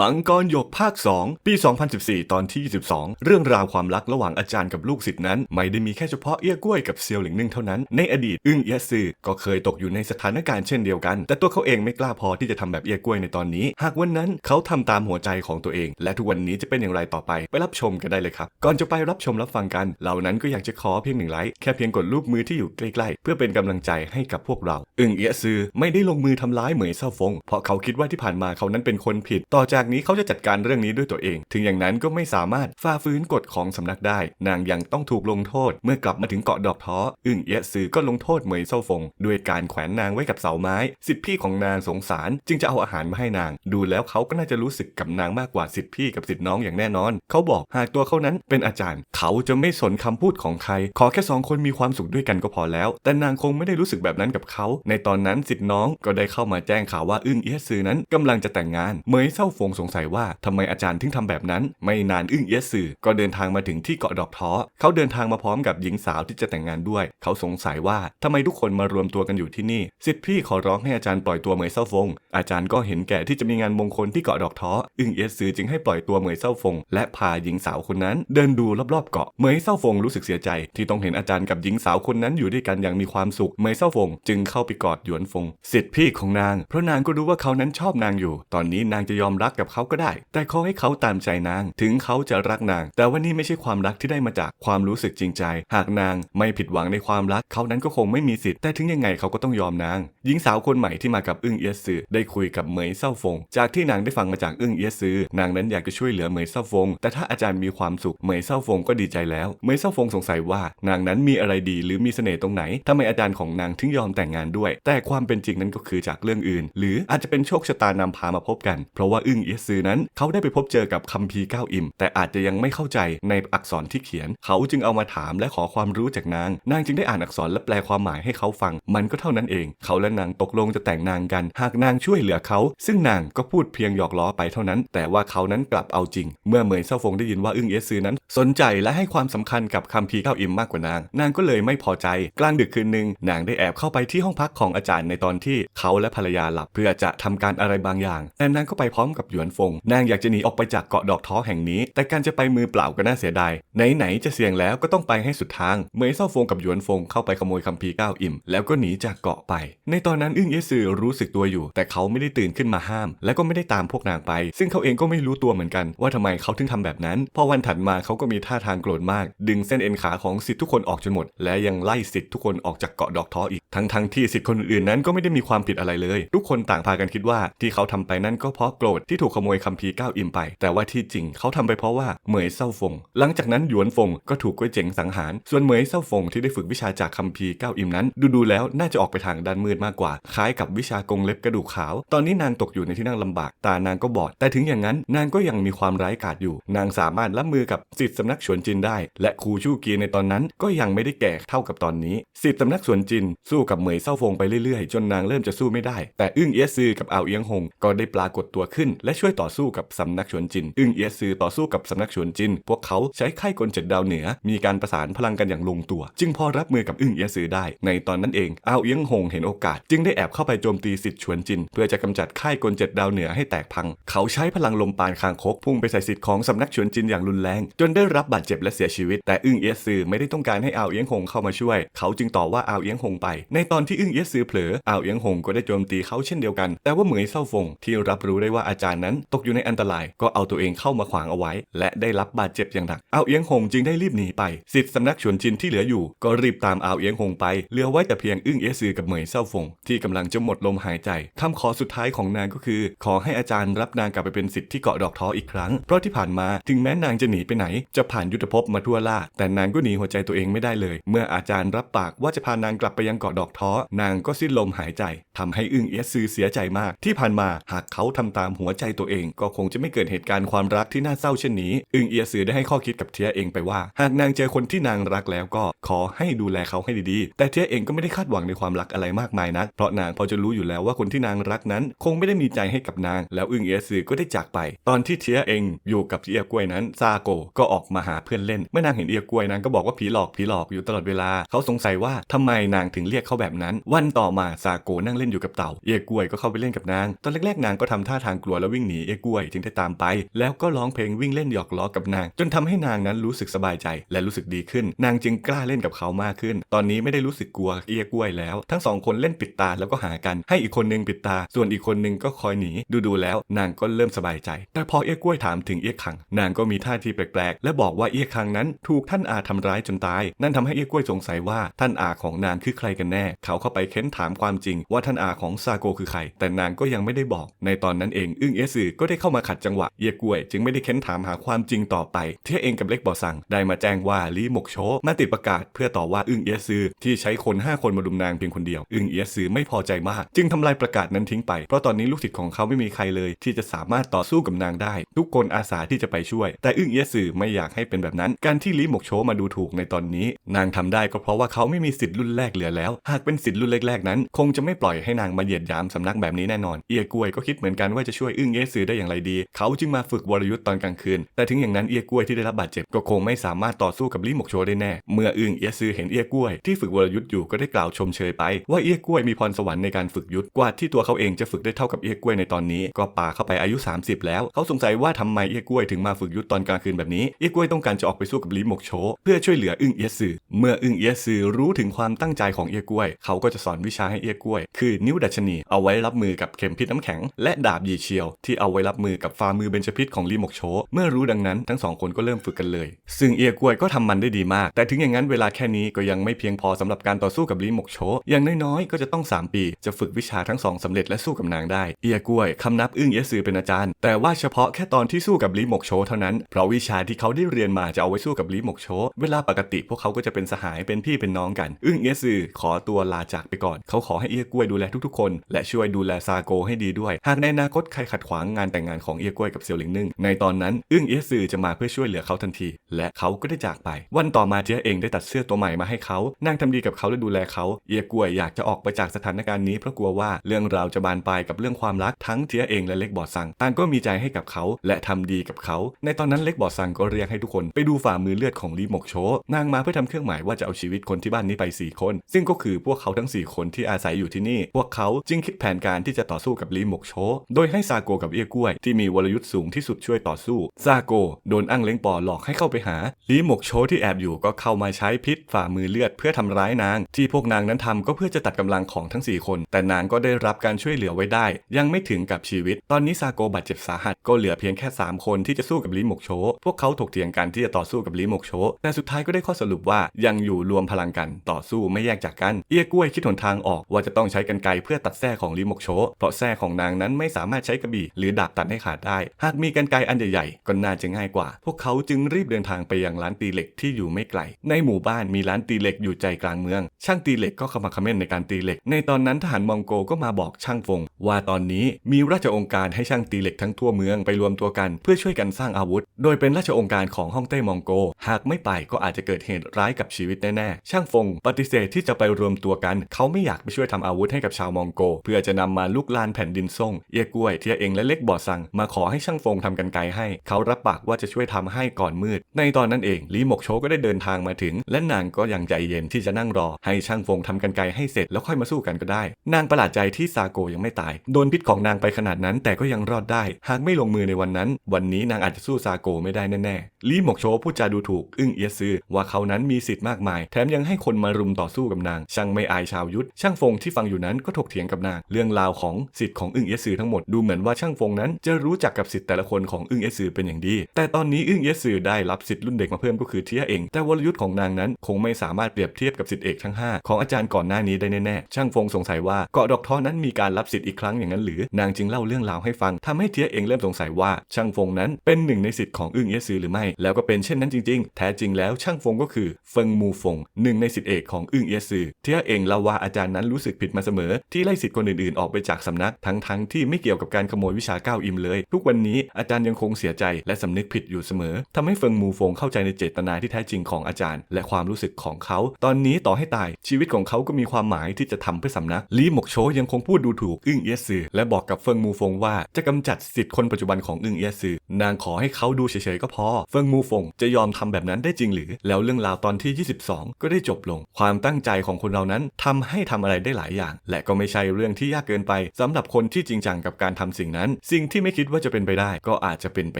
มังกรหยกภาค 2 ปี 2014 ตอนที่22เรื่องราวความรักระหว่างอาจารย์กับลูกศิษย์นั้น ไม่ได้มีแค่เฉพาะเอี้ยกล้วยกับเซียวหลิงนึ่งเท่านั้น ในอดีตอึ้งเอี้ยซือก็เคยตกอยู่ในสถานการณ์เช่นเดียวกัน แต่ตัวเขาเองไม่กล้าพอที่จะทำแบบเอี้ยกล้วยในตอนนี้ หากวันนั้นเขาทำตามหัวใจของตัวเอง และทุกวันนี้จะเป็นอย่างไรต่อไป ไปรับชมกันได้เลยครับ ก่อนจะไปรับชมรับฟังกัน เหล่านั้นก็อยากจะขอเพียงหนึ่งไลค์แค่เพียงกดรูปมือที่อยู่ใกล้ๆ เพื่อเป็นกำลังใจให้กับพวกเรา อึ้งเอี้ยซือไม่ได้ลงมือทำร้ายเหมยเซาฟงเพราะเขาคิดว่าที่ผ่านมาเขานั้นเป็นคนผิดต่อจากนี้เขาจะจัดการเรื่องนี้ด้วยตัวเอง ถึงอย่างนั้นก็ไม่สามารถฝ่าฟื้นกฎของสำนักได้ นางยังต้องถูกลงโทษ เมื่อกลับมาถึงเกาะดอกท้ออึ้งเอี้ยซือก็ลงโทษเหมยเซาฟงด้วยการแขวนนางไว้กับเสาไม้ สิทธิพี่ของนางสงสาร จึงจะเอาอาหารมาให้นาง ดูแล้วเขาก็น่าจะรู้สึกกับนางมากกว่าสิทธิพี่กับสิทธิน้องอย่างแน่นอน เขาบอกหากตัวเขานั้นเป็นอาจารย์ เขาจะไม่สนคำพูดของใคร ขอแค่สองคนมีความสุขด้วยกันก็พอแล้ว แต่นางคงไม่ได้รู้สึกแบบนั้นกับเขา ในตอนนั้นสิทธิน้องก็ได้เข้ามาแจ้งข่าวว่าอึ้งเอี้ยซือนั้นกำลังจะแต่งงานเหมยเศร้าฟงสงสัยว่าทำไมอาจารย์ถึงทำแบบนั้น ไม่นานอึ้งเอียสือก็เดินทางมาถึงที่เกาะดอกท้อเขาเดินทางมาพร้อมกับหญิงสาวที่จะแต่งงานด้วย เขาสงสัยว่าทำไมทุกคนมารวมตัวกันอยู่ที่นี่สิทธิพี่ขอร้องให้อาจารย์ปล่อยตัวเหมยเศร้าฟง อาจารย์ก็เห็นแก่ที่จะมีงานมงคลที่เกาะดอกท้ออึ้งเอียสือจึงให้ปล่อยตัวเหมยเศร้าฟง และพาหญิงสาวคนนั้น เดินดูรอบๆเกาะเหมยเศร้าฟงรู้สึกเสียใจ ที่ต้องเห็นอาจารย์กับหญิงสาวคนนั้นอยู่ด้วยกันอย่างมีความสุขเหมยเศร้าฟง จึงเข้าไปกอดหยวนฟงสิทธิพี่ของนาง เพราะนางก็รู้ว่าเขานั้นชอบนางอยู่ ตอนนี้นางจะยอมรักกับเขาก็ได้ แต่ขอให้เขาตามใจนาง ถึงเขาจะรักนาง แต่ว่านี่ไม่ใช่ความรักที่ได้มาจากความรู้สึกจริงใจ หากนางไม่ผิดหวังในความรัก เขานั้นก็คงไม่มีสิทธิ์แต่ถึงยังไงเขาก็ต้องยอมนาง หญิงสาวคนใหม่ที่มากับอึ้งเอียซือได้คุยกับเหมยเศร้าฟง จากที่นางได้ฟังมาจากอึ้งเอียซือนางนั้นอยากจะช่วยเหลือเหมยเศร้าฟง แต่ถ้าอาจารย์มีความสุขเหมยเศร้าฟงก็ดีใจแล้วเหมยเศร้าฟงสงสัยว่า นางนั้นมีอะไรดีหรือมีเสน่ห์ตรงไหนทำไมอาจารย์ของนางถึงยอมแต่งงานด้วย แต่ความเป็นจริงนั้นก็คือจากเรื่องอื่น หรืออาจจะเป็นโชคชะตานำพามาพบกัน เพราะว่าอึ้งเอียซือนั้น เขาได้ไปพบเจอกับคัมภีร์เก้าอิม แต่อาจจะยังไม่เข้าใจในอักษรที่เขียน เขาจึงเอามาถามและขอความรู้จากนาง นางจึงได้อ่านอักษรและแปลความหมายให้เขาฟัง มันก็เท่านั้นเอง เขาและนางตกลงจะแต่งนางกัน หากนางช่วยเหลือเขา ซึ่งนางก็พูดเพียงหยอกล้อไปเท่านั้น แต่ว่าเขานั้นกลับเอาจริง เมื่อเหมยเซาฟงได้ยินว่าอึ้งเอซือนั้น สนใจและให้ความสำคัญกับคัมภีร์เก้าอิมมากกว่านาง นางก็เลยไม่พอใจ กลางดึกคืนหนึ่งนางได้แอบเข้าไปที่ห้องพักของอาจารย์ในตอนที่เขาและภรรยาหลับ เพื่อจะทำการอะไรบางอย่างแต่นางก็ไปพร้อมกับหยวนฟง นางอยากจะหนีออกไปจากเกาะดอกท้อแห่งนี้ แต่การจะไปมือเปล่าก็น่าเสียดาย ไหนๆจะเสี่ยงแล้วก็ต้องไปให้สุดทางเหมยเศร้าฟงกับหยวนฟงเข้าไปขโมยคัมภีร์ก้าอิมแล้วก็หนีจากเกาะไป ในตอนนั้นอึ้งเอซือรู้สึกตัวอยู่ แต่เขาไม่ได้ตื่นขึ้นมาห้าม และก็ไม่ได้ตามพวกนางไป ซึ่งเขาเองก็ไม่รู้ตัวเหมือนกัน ว่าทำไมเขาถึงทำแบบนั้น พอวันถัดมาเขาก็มีท่าทางโกรธมาก ดึงเส้นเอ็นขาของสิทธิ์ทุกคนออกจนหมด และยังไล่สิทธิ์ทุกคนออกจากเกาะดอกท้ออีก ทั้งทั้งๆที่สิทธิ์คนอื่นๆนั้นก็ไม่ได้มีความผิดอะไรเลย ทุกคนต่างพากันคิดว่าที่เขาทำไปนั่นก็เพราะโกรธที่ถูกขโมยคัมภีร์เก้าอิมไป แต่ว่าที่จริงเขาทำไปเพราะว่าเหมยเศร้าฟง หลังจากนั้นหยวนฟงก็ถูกก้วยเจ๋งสังหาร ส่วนเหมยเศร้าฟงที่ได้ฝึกวิชาจากคัมภีร์เก้าอิมนั้น ดูๆแล้วน่าจะออกไปทางด้านมืดมากกว่า คล้ายกับวิชากงเล็บกระดูกขาว ตอนนี้นางตกอยู่ในที่นั่งลำบาก ตานางก็บอด แต่ถึงอย่างนั้นนางก็ยังมีความร้ายกาจอยู่ นางสามารถรับมือกับสิทธิสำนักฉวนจินได้ และครูชู่เกียในตอนนั้นก็ยังไม่ได้แก่เท่ากับตอนนี้สิทธิสำนักฉวนจิน สู้กับเหมยเศร้าฟงไปเรื่อยๆ จนนางเริ่มจะสู้ไม่ได้ แต่อึ้งเอียซือกับอาวเอียงหงก็ได้ปรากฏตัวขึ้น และช่วยต่อสู้กับสำนักฉวนจิน อึ้งเอียซือต่อสู้กับสำนักฉวนจิน พวกเขาใช้ไข้กลเจ็ดดาวเหนือ มีการประสานพลังกันอย่างลงตัว จึงพอรับมือกับอึ้งเอียซือได้ ในตอนนั้นเองอาวเอียงหงเห็นโอกาส จึงได้แอบเข้าไปโจมตีสิทธิ์ฉวนจิน เพื่อจะกำจัดค่ายกลเจ็ดดาวเหนือให้แตกพัง เขาใช้พลังลมปานคางคกพุ่งไปใส่สิทธิ์ของสำนักฉวนจินอย่างรุนแรง จนได้รับบาดเจ็บและเสียชีวิต แต่อึ้งเอียซือไม่ได้ต้องการให้อาวเอียงหงเข้ามาช่วย เขาจึงต่อว่าอาวเอียงหงไป ในตอนที่อึ้งเอียซือเผลออาวเอียงหงก็ได้โจมตีเขาเช่นเดียวกัน แต่ว่าเหมยเศร้าฟงที่รับรู้ได้ว่าอาจารย์นั้นตกอยู่ในอันตราย ก็เอาตัวเองเข้ามาขวางเอาไว้ และได้รับบาดเจ็บอย่างหนักอาวเอียงหงจึงได้รีบหนีไปสิทธิสำนักฉวนจินที่เหลืออยู่ ก็รีบตามอาวเอียงหงไปเหลือไว้แต่เพียงอึ้งเอซือกับเหมยเศร้าฟงที่กำลังจะหมดลมหายใจคำขอสุดท้ายของนางก็คือ ขอให้อาจารย์รับนางกลับไปเป็นสิทธิ์ที่เกาะดอกท้ออีกครั้ง เพราะที่ผ่านมาถึงแม้นางจะหนีไปไหน จะผ่านยุทธภพมาทั่วล่า แต่นางก็หนีหัวใจตัวเองไม่ได้เลย เมื่ออาจารย์รับปากว่าจะพานางกลับไปยังเกาะดอกท้อ นางก็สิ้นลมหายใจทำให้อึ้งเอซือเสียใจมาก ที่ผ่านมาหากเขาทำตามหัวใจตัวเอง ก็คงจะไม่เกิดเหตุการณ์ความรักที่น่าเศร้าเช่นนี้ อึงเอียซือได้ให้ข้อคิดกับเทียเองไปว่า หากนางเจอคนที่นางรักแล้วก็ขอให้ดูแลเขาให้ดีๆ แต่เทียเองก็ไม่ได้คาดหวังในความรักอะไรมากมายนัก เพราะนางพอจะรู้อยู่แล้วว่าคนที่นางรักนั้น คงไม่ได้มีใจให้กับนาง แล้วอึงเอียซือก็ได้จากไป ตอนที่เทียเองอยู่กับเอียกล้วยนั้นซาโกก็ออกมาหาเพื่อนเล่น เมื่อนางเห็นเอียกล้วยนางก็บอกว่าผีหลอกผีหลอกอยู่ตลอดเวลา เขาสงสัยว่าทำไมนางถึงเรียกเขาแบบนั้น วันต่อมาซาโกนั่งเล่นอยู่กับเต่าเอียกล้วยก็เข้าไปเล่นกับนาง ตอนแรกๆนางก็ทำท่าทางกลัวแล้ววิ่งงหนีเอี้กล้วยจึงได้ตามไป แล้วก็ร้องเพลงวิ่งเล่นหยอกล้อกับนาง จนทำให้นางนั้นรู้สึกสบายใจและรู้สึกดีขึ้น นางจึงกล้าเล่นกับเขามากขึ้น ตอนนี้ไม่ได้รู้สึกกลัวเอี้กล้วยแล้ว ทั้งสองคนเล่นปิดตาแล้วก็หากัน ให้อีกคนนึงปิดตา ส่วนอีกคนนึงก็คอยหนี ดูๆแล้ว นางก็เริ่มสบายใจ แต่พอเอี้กล้วยถามถึงเอี้ยขัง นางก็มีท่าทีแปลกๆ และบอกว่าเอี้ยขังนั้นถูกท่านอาทำร้ายจนตาย นั่นทำให้เอี้กล้วยสงสัยว่าท่านอาของนางคือใครกันแน่ เขาเข้าไปเค้นถามความจริง ว่าท่านอาของซาโกคือใคร แต่นางก็ยังไม่ได้บอก ในตอนนั้นเองอึ้งเอสอก็ได้เข้ามาขัดจังหวะเอี้ยกล้วย จึงไม่ได้เค้นถามหาความจริงต่อไป เทียเองกับเล็กบอสังได้มาแจ้งว่าลีหมกโชมาติดประกาศเพื่อต่อว่าอึ้งเอียซือที่ใช้คน 5 คนมาดุมนางเพียงคนเดียว อึ้งเอียซือไม่พอใจมาก จึงทำลายประกาศนั้นทิ้งไป เพราะตอนนี้ลูกศิษย์ของเขาไม่มีใครเลย ที่จะสามารถต่อสู้กับนางได้ ทุกคนอาสาที่จะไปช่วย แต่อึ้งเอียซือไม่อยากให้เป็นแบบนั้น การที่ลีหมกโชมาดูถูกในตอนนี้ นางทำได้ก็เพราะว่าเขาไม่มีสิทธิ์รุ่นแรกเหลือแล้ว หากเป็นสิทธิ์รุ่นแรกๆนั้น คงจะไม่ปล่อยให้นางมาเหยียดหยามสำนักแบบนี้แน่นอน เอียกวยก็คิดเหมือนกันว่าจะช่วยอึ้งเอซือได้อย่างไรดี เขาจึงมาฝึกวรยุทธ์ตอนกลางคืน แต่ถึงอย่างนั้นเอียกล้วยที่ได้รับบาดเจ็บก็คงไม่สามารถต่อสู้กับลีหมกโชได้แน่ เมื่ออึ้งเอียซือเห็นเอียกล้วยที่ฝึกวรยุทธ์อยู่ก็ได้กล่าวชมเชยไป ว่าเอียกล้วยมีพรสวรรค์ในการฝึกยุทธ์กว่าที่ตัวเขาเองจะฝึกได้เท่ากับเอียกล้วยในตอนนี้ ก็ป่าเข้าไปอายุ 30 แล้ว เขาสงสัยว่าทำไมเอียกล้วยถึงมาฝึกยุทธ์ตอนกลางคืนแบบนี้เอียกล้วยต้องการจะออกไปสู้กับลีหมกโชเพื่อช่วยเหลืออึ้งเอียซือเมื่ออึ้งเอียซือรู้ถึงความตั้งใจของเอียกล้วย เขาก็จะสอนวิชาให้เอียกล้วย คือนิ้วดัชนีเอาไว้รับมือกับเข็มพิษน้ำแข็งและดาบยีเชียวทีเอาไว้รับมือกับฝ่ามือเบญจพิษของลีหมกโช เมื่อรู้ดังนั้นทั้งสองคนก็เริ่มฝึกกันเลย ซึ่งเอียกวยก็ทำมันได้ดีมาก แต่ถึงอย่างนั้นเวลาแค่นี้ก็ยังไม่เพียงพอสำหรับการต่อสู้กับลีหมกโช อย่างน้อยๆก็จะต้อง 3 ปี จะฝึกวิชาทั้งสองสำเร็จและสู้กับนางได้ เอียกวยคำนับอึ้งเอียซือเป็นอาจารย์ แต่ว่าเฉพาะแค่ตอนที่สู้กับลีหมกโชเท่านั้น เพราะวิชาที่เขาได้เรียนมาจะเอาไว้สู้กับลีหมกโช เวลาปกติพวกเขาก็จะเป็นสหายเป็นพี่เป็นน้องกัน อึ้งเอียซือขอตัวลาจากไปก่อน เขาขอให้เอียกวยดูแลทุกๆ คน และช่วยดูแลซาโกให้ดีด้วย หากในอนาคตใครขัดขวางงานแต่งงานของเอียกล้วยกับเซียวหลิงนึ่ง ในตอนนั้นอึ้งเอียซือจะมาเพื่อช่วยเหลือเขาทันที และเขาก็ได้จากไป วันต่อมาเจียเองได้ตัดเสื้อตัวใหม่มาให้เขานางทำดีกับเขาและดูแลเขาเอียกล้วยอยากจะออกไปจากสถานการณ์นี้เพราะกลัวว่าเรื่องราวจะบานปลายกับเรื่องความรักทั้งเจียเองและเล็กบอดซังต่างก็มีใจให้กับเขาและทำดีกับเขา ในตอนนั้นเล็กบอดซังก็เรียกให้ทุกคนไปดูฝ่ามือเลือดของลีหมกโชนางมาเพื่อทำเครื่องหมายว่าจะเอาชีวิตคนที่บ้านนี้ไป 4 คน ซึ่งก็คือพวกเขาทั้ง 4 คนที่อาศัยอยู่ที่นี่ พวกเขาจึงคิดแผนการที่จะต่อสู้กับลีหมกโชโดยให้ซาโกกับเอี้ยกล้วย ที่มีวรยุทธ์สูงที่สุดช่วยต่อสู้ซาโก โดนอั้งเล้งปอหลอกให้เข้าไปหาลีหมกโชที่แอบอยู่ก็เข้ามาใช้พิษฝ่ามือเลือดเพื่อทำร้ายนาง ที่พวกนางนั้นทำก็เพื่อจะตัดกำลังของทั้ง 4 คน แต่นางก็ได้รับการช่วยเหลือไว้ได้ ยังไม่ถึงกับชีวิต ตอนนี้ซาโกบาดเจ็บสาหัสก็เหลือเพียงแค่ 3 คนที่จะสู้กับลีหมกโชพวกเขาถกเถียงกันที่จะต่อสู้กับลีหมกโชแต่สุดท้ายก็ได้ข้อสรุปว่ายังอยู่รวมพลังกันต่อสู้ไม่แยกจากกัน เอี้ยกล้วยคิดหนทางออกว่าจะต้องใช้กันไกเพื่อตัดแส้ของลีหมกโชเพราะแส้ของนางนั้นไม่สามารถใช้กระบี่หรือดาบตัดให้ขาดได้ หากมีกันไกรอันใหญ่ๆก็น่าจะง่ายกว่า พวกเขาจึงรีบเดินทางไปยังร้านตีเหล็กที่อยู่ไม่ไกล ในหมู่บ้านมีร้านตีเหล็กอยู่ใจกลางเมือง ช่างตีเหล็กก็เข้ามาคอมเมนต์ในการตีเหล็ก ในตอนนั้นทหารมองโกก็มาบอกช่างฟง ว่าตอนนี้มีราชองค์การให้ช่างตีเหล็กทั้งทั่วเมืองไปรวมตัวกัน เพื่อช่วยกันสร้างอาวุธ โดยเป็นราชองค์การของฮ่องเต้มองโก หากไม่ไปก็อาจจะเกิดเหตุร้ายกับชีวิตแน่ๆช่างฟง ปฏิเสธที่จะไปรวมตัวกัน เขาไม่อยากไปช่วยทำอาวุธให้กับชาวมองโก เพื่อจะนำมาลุกลานแผ่นดินซ่งเอียกล้วยเทียเองและเล็กบอซัง มาขอให้ช่างฟงทำกันไกให้ เขารับปากว่าจะช่วยทำให้ก่อนมืด ในตอนนั้นเองลีหมกโชก็ได้เดินทางมาถึง และนางก็ยังใจเย็นที่จะนั่งรอ ให้ช่างฟงทำกันไกให้เสร็จแล้วค่อยมาสู้กันก็ได้ นางประหลาดใจที่ซาโกยังไม่ตาย โดนพิษของนางไปขนาดนั้น แต่ก็ยังรอดได้ หากไม่ลงมือในวันนั้น วันนี้นางอาจจะสู้ซาโกไม่ได้แน่ๆลีหมกโชพูดจาดูถูก อึ้งเอียซือว่าเขานั้นมีสิทธิ์มากมาย แถมยังให้คนมารุมต่อสู้กับนาง ช่างไม่อายชาวยุทธช่างฟงที่ฟังอยู่นั้นก็ถกเถียงกับนาง เรื่องราวของสิทธิ์ของอึ้งเอียซือทั้งหมดดูเหมือนว่าช่างฟงนั้น จะรู้จักกับสิทธิ์แต่ละคนของอึ้งเอียซือเป็นอย่างดี แต่ตอนนี้อึ้งเอียซือได้รับสิทธิ์รุ่นเด็กมาเพิ่มก็คือเทียเอง แต่วรยุทธ์ของนางนั้นคงไม่สามารถเปรียบเทียบกับสิทธิ์เอกทั้ง 5 ของอาจารย์ก่อนหน้านี้ได้แน่ๆช่างฟงสงสัยว่าเกาะดอกท้อนั้นมีการรับสิทธิ์อีกครั้งอย่างนั้นหรือนางจึงเล่าเรื่องราวให้ฟังทำให้เทียเองเริ่มสงสัยว่าช่างฟงนั้นเป็นหนึ่งในสิทธิ์ของอึ้งเอียซือหรือไม่ แล้วก็เป็นเช่นนั้นจริงๆ แท้จริงแล้วช่างฟงก็คือเฟิงมูฟงหนึ่งในสิทธิเอกของอึ้งเอซือเทียเองเล่าว่าอาจารย์นั้นรู้สึกผิดมาเสมอ ที่ไล่สิทธิ์คนอื่นๆออกไปจากสำนักทั้งๆที่ไม่เกี่ยวกับการขโมยวิชาก้าวอิมเลย ทุกวันนี้อาจารย์ยังคงเสียใจและสำนึกผิดอยู่เสมอทำให้เฟิงมูฟงเข้าใจในเจตนาที่แท้จริงของอาจารย์ และความรู้สึกของเขา ตอนนี้ต่อให้ตายชีวิตของเขาก็มีความหมายที่จะทำเพื่อสำนักลีหมกโชยังคงพูดดูถูกอึ้งเอียซือและบอกกับเฟิงมูฟงว่าจะกำจัดสิทธิ์คนปัจจุบันของอึ้งเอียซือนางขอให้เขาดูเฉยๆก็พอ เฟิงมูฟงจะยอมทำแบบนั้นได้จริงหรือ แล้วเรื่องราวตอนที่ 22 ก็ได้จบลง ความตั้งใจของคนเรานั้นทำให้ทำอะไรได้หลายอย่าง และก็ไม่ใช่เรื่องที่ยากเกินไปสำหรับคนที่จริงจังกับการทำสิ่งนั้นสิ่งที่ไม่คิดว่าจะเป็นไปได้ ก็อาจจะเป็นไป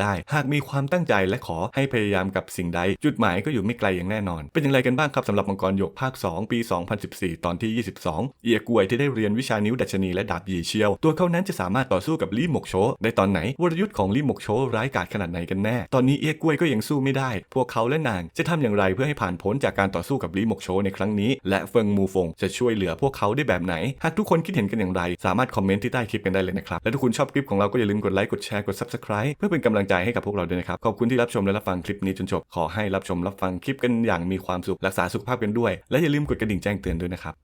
ได้ หากมีความตั้งใจและขอให้พยายามกับสิ่งใด จุดหมายก็อยู่ไม่ไกลอย่างแน่นอน เป็นอย่างไรกันบ้างครับสำหรับมังกรหยกภาค 2 ปี 2014 ตอนที่ 22 เอียกวยที่ได้เรียนวิชานิ้วดัชนีและดาบยีเชียว ตัวเขานั้นจะสามารถต่อสู้กับลี่หมกโชได้ตอนไหนวรยุทธ์ของลี่หมกโชร้ายกาจขนาดไหนกันแน่ ตอนนี้เอียกวยก็ยังสู้ไม่ได้ พวกเขาและนางจะทำอย่างไรเพื่อให้ผ่านพ้นจากการต่อสู้กับลี่หมกโชในครั้งนี้ และเฟิงมูฟงจะช่วยเหลือพวกเขาได้แบบไหน หากทุกคนคิดเห็นกันอย่างไร สามารถคอมเมนต์ที่ใต้คลิปกันได้เลยนะครับและถ้าคุณชอบคลิปของเราก็อย่าลืมกดไลค์กดแชร์กด subscribe เพื่อเป็นกำลังใจให้กับพวกเราด้วยนะครับขอบคุณที่รับชมและรับฟังคลิปนี้จนจบขอให้รับชมรับฟังคลิปกันอย่างมีความสุขรักษาสุขภาพกันด้วย และอย่าลืมกดกระดิ่งแจ้งเตือนด้วยนะครับ